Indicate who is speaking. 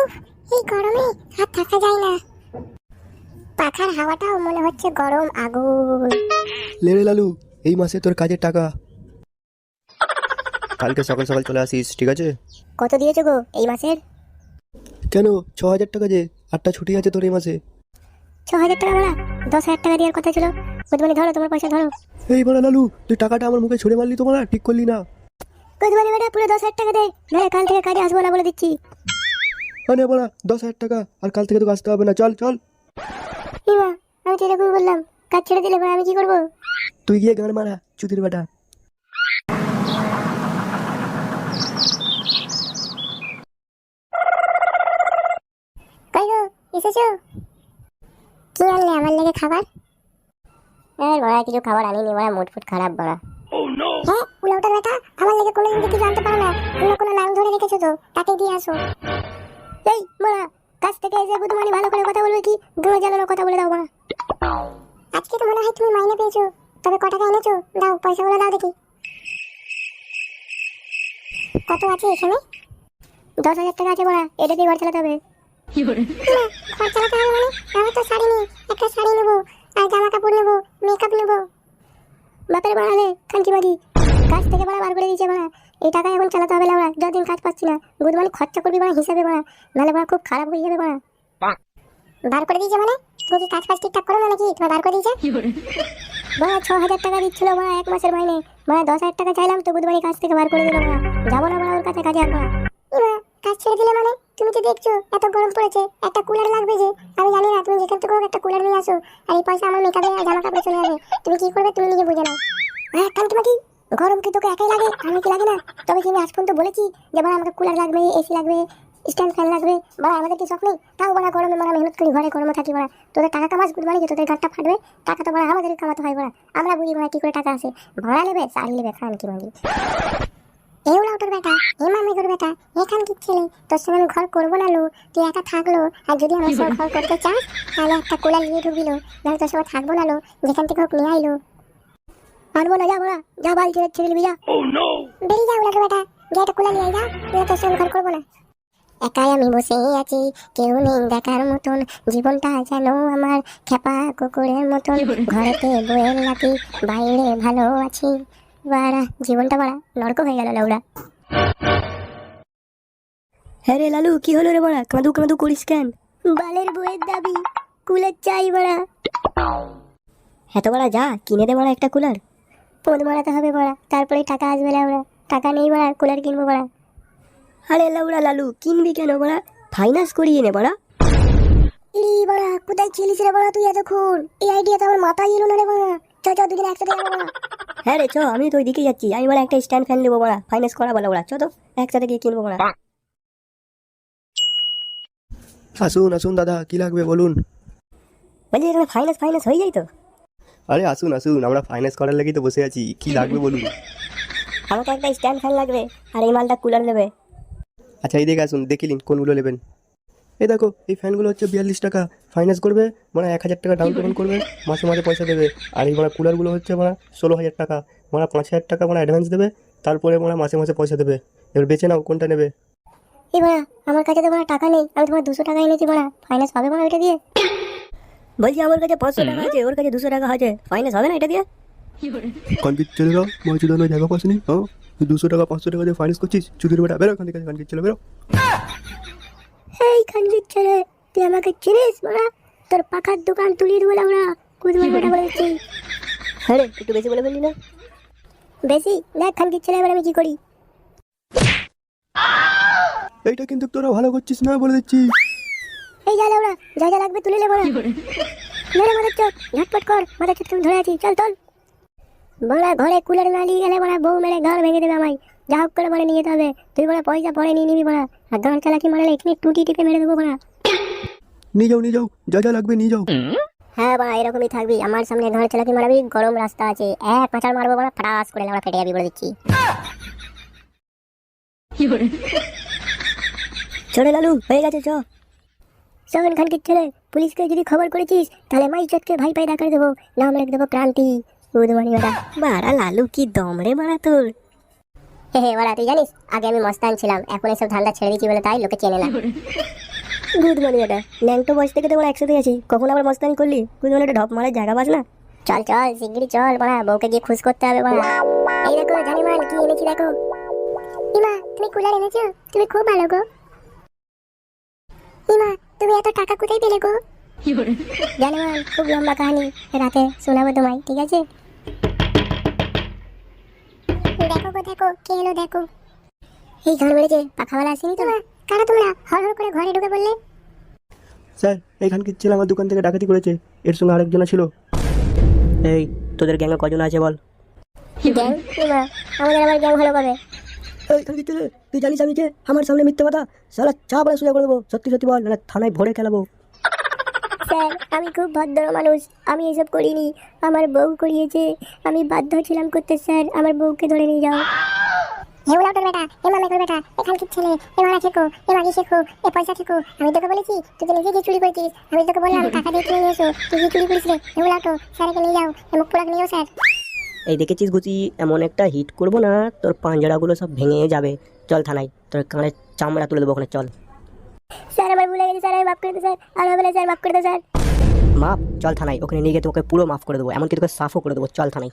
Speaker 1: উফ এই গরমে আর থাকা যায় না। পাখার হাওয়াটাও মনে হচ্ছে গরম আগুন।
Speaker 2: লেরে লালু এই মাসে তোর কাজের টাকা। কালকে সকাল সকাল চলে আসিস ঠিক আছে?
Speaker 1: কত দিয়েছ গো এই মাসের?
Speaker 2: কেন? ছ হাজার টাকা যে আটটা ছুটি আছে তোর এই মাসে।
Speaker 1: ছ হাজার টাকা ভাড়া দশ হাজার টাকা দেওয়ার কথা ছিল। বুধবানি ধরো তোমার পয়সা ধরো।
Speaker 2: এই বড় লালু তুই টাকাটা আমার মুখে ছুড়ে মারলি তোমার ঠিক করলি না।
Speaker 1: বুধবানি বেটা পুরো দশ হাজার টাকা দে নাহলে কাল থেকে কাজে আসব না বলে দিচ্ছি।
Speaker 2: মানে বড়া দশ হাজার টাকা আর কাল থেকে তোকে আসতে হবে না। চল চল।
Speaker 1: ইমা আমি তো এরকম বললাম কাজ ছেড়ে দিলে আমি কি করব?
Speaker 2: তুই গিয়ে গান মারা চুদির বেটা।
Speaker 1: কই এসেছ? কি আনলে আমার লেগে খাবার? এই বড়া কিছু খাবার আনিনি বড়া মুড ফুট খারাপ বড়া। হ্যাঁ উলাউটার বেটা আমার লেগে কোনোদিন কিছু জানতে পারো না। অন্য কোনো নাম ধরে রেখেছো তো তাতে দিয়ে আসো। এই বড়া কাছ থেকে এসে বুধমানি ভালো করে কথা বলবে কি? গুঁড়ো জ্বালানো কথা বলে দাও বড়া আজকে তো মনে হয় তুমি মাইনে পেয়েছ। তবে ক টাকা এনেছো? দাও, পয়সাগুলো দাও দেখি। কত আছে এখানে? দশ হাজার টাকা আছে বড়া এটা দিয়ে ঘর চালাতে হবে। ঘর চালাতে হবে মানে? আমি তো শাড়ি নেই একটা শাড়ি নেব, আর জামা কাপড় নেব মেকআপ নেব। বাপের বাড়ালে খানকি বাড়ি কাজ থেকে বাড়া বার করে দিয়েছে বাড়া এই টাকা এখন চালাতে হবে বাড়া যতদিন কাজ পাচ্ছি না। বুধমানি খরচা করবি বাড়া হিসাবে বাড়া নাহলে বাড়া খুব খারাপ হয়ে যাবে বাড়া। বার করে দিয়েছে মানে? তুমি কি কাজ ফাজ ঠিকঠাক করো না নাকি? তোমার বার করে দিয়েছে? বাড়া ছ হাজার টাকা দিচ্ছিল বাড়া এক মাসের মাইনে। বাড়া দশ হাজার টাকা চাইলাম তো বুধবারই কাজ থেকে বার করে দিল বাড়া। যাব না বাড়া ওর কাছে কাজে আর বাড়া। কাজ ছেড়ে দিলে মানে? তুমি তো দেখছ এত গরম পড়েছে একটা কুলার লাগবে যে? আমি জানি না তুমি যেখান থেকে একটা কুলার নিয়ে আসো। আর এই পয়সা আমার মেকআপে আর জামা কাপড়ে চলে যাবে। তুমি কি করবে তুমি নিজে বুঝে নাও। হ্যাঁ কান্তি মাটি গরম কি তোকে একাই লাগে? আমি কি লাগে না? তবে কি আমি আজ পর্যন্ত বলেছি যে বড় আমাকে কুলার লাগবে এসি লাগবে স্ট্যান্ড ফ্যান লাগবে? বড় আমাদের কি শখ নেই তাও বড় গরমে বড় মেহনত করি, ঘরে গরমে থাকি বড়। তোদের টাকা কামাস গুড মানে তোদের গাঁটটা ফাটবে, টাকা তো বড় আমাদের কামাতে হয় বড়। আমরা বুঝি বড় কি করে টাকা আসে। ভাড়া নেবে শাড়ি নেবে, খান কি মাগি এও লাউটার বেটা, এ মামিগুর বেটা এখান কি ছেলে। তোর সঙ্গে আমি ঘর করব না, লো। তুই একা থাকল, আর যদি আমার সঙ্গে ঘর করতে চাস, তাহলে একটা কুলার নিয়ে ঢুকবিল নাহলে তোর সঙ্গে থাকব না, লো। যেখান থেকে হোক নিয়ে আইলো আনব না যাব না যা বাড়ি ছেড়ে ছেড়ে নিবি যা। বেরিয়ে যা উলাটো বেটা। একটা কুলার নিয়ে যা। তুই তোর সঙ্গে ঘর করব না। একাই আমি বসে আছি কেউ নেই দেখার মতন। জীবনটা যেন আমার খেপা কুকুরের মতন। ঘরেতে বইয়ের নাকি বাইরে ভালো আছি। বাড়া জীবনটা বাড়া নরক হয়ে গেল লাউড়া
Speaker 3: হ্যাঁ রে লালু কি হলো রে বড়া? কাঁদু কাঁদু করিস কেন?
Speaker 1: বালের বইয়ের দাবি কুলার চাই বাড়া।
Speaker 3: এত বড়া যা কিনে দে বড়া একটা কুলার।
Speaker 1: পোদ মারাতে হবে বাড়া। তারপরে টাকা আসবে লাউড়া। টাকা নেই বাড়া কুলার কিনবো বাড়া।
Speaker 3: আরে লাউড়া লালু কিনবি কেন বড়া? ফাইন্যান্স করিয়ে নে বড়া।
Speaker 1: ই বাড়া কোথায় ছিলিস রে বাড়া তুই এতক্ষণ? এই আইডিয়া তো আমার মাথায় এলো না রে বাড়া। চ চ দুদিন একসাথে যাব বাড়া।
Speaker 3: হ্যাঁ রে চ আমি তো ওইদিকে যাচ্ছি। আমি বড়া একটা স্ট্যান্ড ফ্যান নেব বড়া। ফাইন্যান্স করা বলো বড়া। চ তো একসাথে গিয়ে কিনবো বড়া।
Speaker 2: আসুন আসুন দাদা কি লাগবে বলুন?
Speaker 3: বলছি এখানে ফাইন্যান্স ফাইন্যান্স হয়ে যায় তো?
Speaker 2: আরে আসুন আসুন আমরা ফাইন্যান্স করার লাগি তো বসে আছি। কি লাগবে বলুন?
Speaker 3: আমাকে একটা স্ট্যান্ড ফ্যান লাগবে আর এই মালটা কুলার নেবে।
Speaker 2: আচ্ছা এই দেখে আসুন দেখে নিন কোনগুলো নেবেন। এই দেখো এই ফ্যানগুলো হচ্ছে বিয়াল্লিশ টাকা। ফাইন্যান্স করবে মানে এক হাজার টাকা ডাউন পেমেন্ট করবে মাসে মাসে পয়সা দেবে। আর এই মানে কুলারগুলো হচ্ছে মানে ষোলো হাজার টাকা মানে পাঁচ হাজার টাকা মানে অ্যাডভান্স দেবে তারপরে মানে মাসে মাসে পয়সা দেবে। এবার বেছে নাও কোনটা নেবে।
Speaker 1: এই বাড়া আমার কাছে তো বাড়া টাকা নেই আমি তোমার দুশো টাকা এনেছি বাড়া ফাইন্যান্স হবে বাড়া ওইটা দিয়ে?
Speaker 3: বলছি আমার কাছে পাঁচশো টাকা আছে ওর কাছে দুশো টাকা আছে। ফাইন্যান্স হবে না এটা দিয়ে?
Speaker 2: কানকির ছেলেরা মাঝে দাঁড়ানো জায়গা পাসনি হ্যাঁ? তুই দুশো টাকা পাঁচশো টাকা দিয়ে ফাইন্যান্স করছিস? চুদির বেটা বেরো এখান থেকে কানকির ছেলে বেরো।
Speaker 1: এই খানজির ছেলে তুই আমাকে চিনিস বাড়া তোর পাখার দোকান তুলিয়ে দেবো লাউড়া কুদবার বেটা বলে দিচ্ছি।
Speaker 3: হ্যাঁ রে একটু বেশি বলে ফেললি না।
Speaker 1: বেশি? দেখ খানকির ছেলে এবার আমি কি করি।
Speaker 2: এইটা কিন্তু তোরা ভালো করছিস না বলে দিচ্ছি
Speaker 1: এই যা লাউড়া যা যা লাগবে তুলে নে। বড়া মেরে মাথার চোখ ঝটপট কর মাথার চোখ ধরে আছি চল চল। বড়া ঘরে কুলার না নিয়ে গেলে বড়া বউ মেরে ঘর ভেঙে দেবে আমায়। যা হোক করে বলে নিয়ে যেতে হবে তুই বড়া পয়সা পরে নিয়ে নিবি বড়া আর গান চালাকি মারলে এখানে টুটি টিপে মেরে দেবো বড়া
Speaker 2: নিয়ে যাও নিয়ে যাও যা যা লাগবে নিয়ে যাও।
Speaker 1: হ্যাঁ বড়া এরকমই থাকবি। আমার সামনে ঘর চালাকি মারাবি গরম রাস্তা আছে। এক পাঁচার মারবো বড়া ফটাস করে আমরা ফেটে যাবি বলে দিচ্ছি।
Speaker 3: চলে লালু হয়ে গেছে চ।
Speaker 1: শোন খানকির ছেলে পুলিশকে যদি খবর করেছিস তাহলে মাই চটকে ভাই পাই ডাকার দেবো। নাম রেখে দেবো ক্রান্তি। উদমানি বেটা
Speaker 3: বাড়া লালু কি দম রে বাড়া তোর?
Speaker 1: হে হে বড়া তুই জানিস আগে আমি মস্তান ছিলাম এখন এসব ধান্দা ছেড়ে দিচ্ছি বলে তাই লোকে চেনে না।
Speaker 3: গুড মর্নিং এটা ন্যাংটো বয়স থেকে তো আমরা একসাথে আছি। কখন আবার মস্তানি করলি? গুড মর্নিং ঢপ মারার জায়গা পাস না?
Speaker 1: চল চল শিগগিরই চল বড়া বউকে গিয়ে খুশ করতে হবে বড়া। এই দেখো জানিমান কি এনেছি দেখো? ইমা তুমি কুলার এনেছো? তুমি খুব ভালো গো। তুমি এত টাকা কোথায় পেলে গো? জানিমান খুব লম্বা কাহিনী। রাতে শোনাবো তোমায় ঠিক আছে? দেখো গো দেখো কে এলো দেখো। এই ঘর মেরেছে পাখাওয়ালা আসেনি তো? কারা তোমরা? হর হর করে ঘরে ঢুকে বললে
Speaker 2: স্যার এইখানকার ছেলে আমার দোকান থেকে ডাকাতি করেছে? এর সঙ্গে আরেকজনা ছিল।
Speaker 3: এই তোদের গ্যাংয়ে কজন আছে বল?
Speaker 1: গ্যাং? আমাদের আবার গ্যাং ভালো
Speaker 3: ছেলে তুই জানিস আমি কে আমার সামনে মিথ্যে কথা? সালা চা পড়া সোজা করে দেবো। সত্যি সত্যি বল না থানায় ভরে খেলাবো।
Speaker 1: স্যার আমি খুব ভদ্র মানুষ। আমি এসব করিনি। আমার বউ করিয়েছে। আমি বাধ্য ছিলাম করতে স্যার। আমার বউকে ধরে নিয়ে যাও। হে উলাউটার বেটা এ মামেকর বেটা। এখানকার ছেলে? এ মারা শেখো এ মাগি শেখো এ পয়সা শেখো আমি তোকে বলেছি তুই তো নিজে গিয়ে চুরি করেছিস আমি তোকে বললাম টাকা দিয়ে কিনে নিয়ে এসো। তুই গিয়ে চুরি করিস রে হে উলাউটো স্যারকে নিয়ে যাও এ মুখ পোড়াকে নিয়ে যাও স্যার।
Speaker 3: এই দেখেছিস গুচি এমন একটা হিট করব না তোর পাঞ্জারাগুলো সব ভেঙে যাবে। চল থানায় তোর কাঁড়ে চামড়া তুলে দেবো ওখানে চল।
Speaker 1: স্যার আমার ভুলে গেছে স্যার আমি মাফ করে দিই স্যার। আর হবে স্যার মাফ করে দাও স্যার।
Speaker 3: মাপ চল থানায় ওখানে নিয়ে গিয়ে তোকে পুরো মাফ করে দেবো এমনকি তোকে সাফও করে দেবো চল থানায়।